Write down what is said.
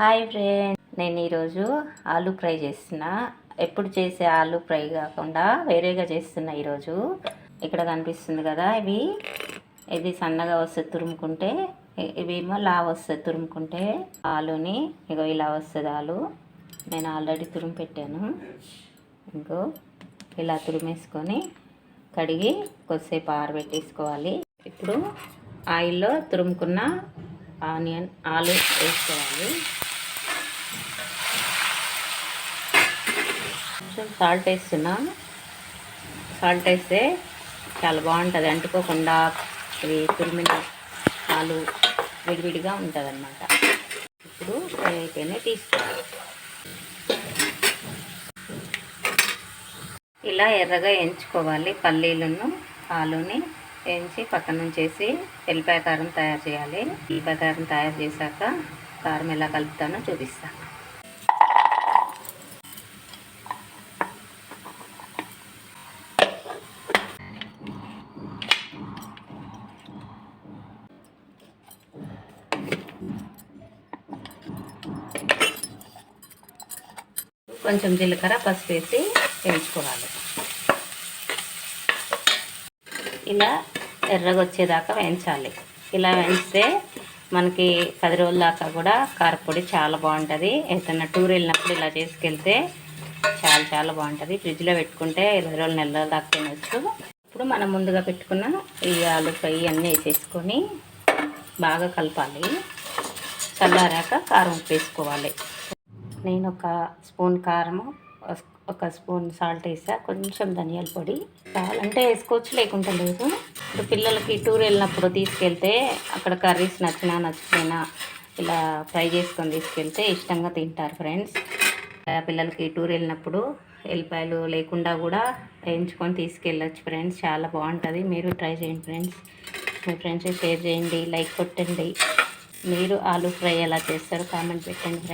Hi friend. నేను ఈరోజు ఆలు ఫ్రై చేసిన ఎప్పుడు చేసే ఆలు ఫ్రై కాకుండా వేరేగా చేస్తున్నా ఈరోజు. ఇక్కడ కనిపిస్తుంది కదా ఇవి. ఇది సన్నగా వస్తుంది తురుముకుంటే ఇ- ఇవేమో లా వస్తుంది తురుముకుంటే ఆలుని ఇగో ఇలా వస్తుంది ఆలు. నేను ఆల్రెడీ తురుము పెట్టాను. ఇంకో ఇలా తురిమేసుకొని కడిగి కొద్దిసేపు ఆరబెట్టేసుకోవాలి. ఇప్పుడు ఆయిల్లో తురుముకున్న ఆనియన్ ఆలు వేసుకోవాలి. కొంచెం సాల్ట్ వేస్తున్నా. సాల్ట్ వేస్తే చాలా బాగుంటుంది. అంటుకోకుండా ఇది తురిమిన పాలు విడివిడిగా ఉంటుంది అన్నమాట ఇప్పుడు ఫ్రై అయితేనే తీసుకోవాలి ఇలా ఎర్రగా ఎంచుకోవాలి పల్లీలను పాలుని వేయించి పక్కన నుంచేసి ఎల్లిపాయ కారం తయారు చేయాలి. ఎల్లిపాయ కారం తయారు చేశాక కారం ఎలా కలుపుతానో చూపిస్తాను కొంచెం జీలకర్ర పసుపు వేసి వేయించుకోవాలి. ఇలా ఎర్రగా వచ్చేదాకా వేయించాలి. ఇలా వేయిస్తే మనకి పది రోజుల దాకా కూడా కారపొడి చాలా బాగుంటుంది. ఏదైనా టూర్ వెళ్ళినప్పుడు ఇలా చేసుకెళ్తే చాలా చాలా బాగుంటుంది. ఫ్రిడ్జ్లో పెట్టుకుంటే ఇరవై రోజులు నెల రోజుల దాకా తినచ్చు. ఇప్పుడు మనం ముందుగా పెట్టుకున్న ఈ ఆలు ఫ్రై అన్నీ వేసేసుకొని బాగా కలపాలి. చల్లారాక కారం ఉప్పు వేసుకోవాలి. నేను ఒక స్పూన్ కారము ఒక స్పూన్ సాల్ట్ వేసా కొంచెం ధనియాల పొడి కావాలంటే వేసుకోవచ్చు లేకుంటే లేదు. ఇప్పుడు పిల్లలకి టూర్ వెళ్ళినప్పుడు తీసుకెళ్తే అక్కడ కర్రీస్ నచ్చినా నచ్చకపోయినా ఇలా ఫ్రై చేసుకొని తీసుకెళ్తే ఇష్టంగా తింటారు ఫ్రెండ్స్. పిల్లలకి టూర్ వెళ్ళినప్పుడు ఎల్లిపాయలు లేకుండా కూడా వేయించుకొని తీసుకెళ్ళచ్చు ఫ్రెండ్స్. చాలా బాగుంటుంది. మీరు ట్రై చేయండి ఫ్రెండ్స్. మీ ఫ్రెండ్స్ షేర్ చేయండి లైక్ కొట్టండి. మీరు ఆలూ ఫ్రై ఎలా చేస్తారు కామెంట్ పెట్టండి ఫ్రెండ్స్.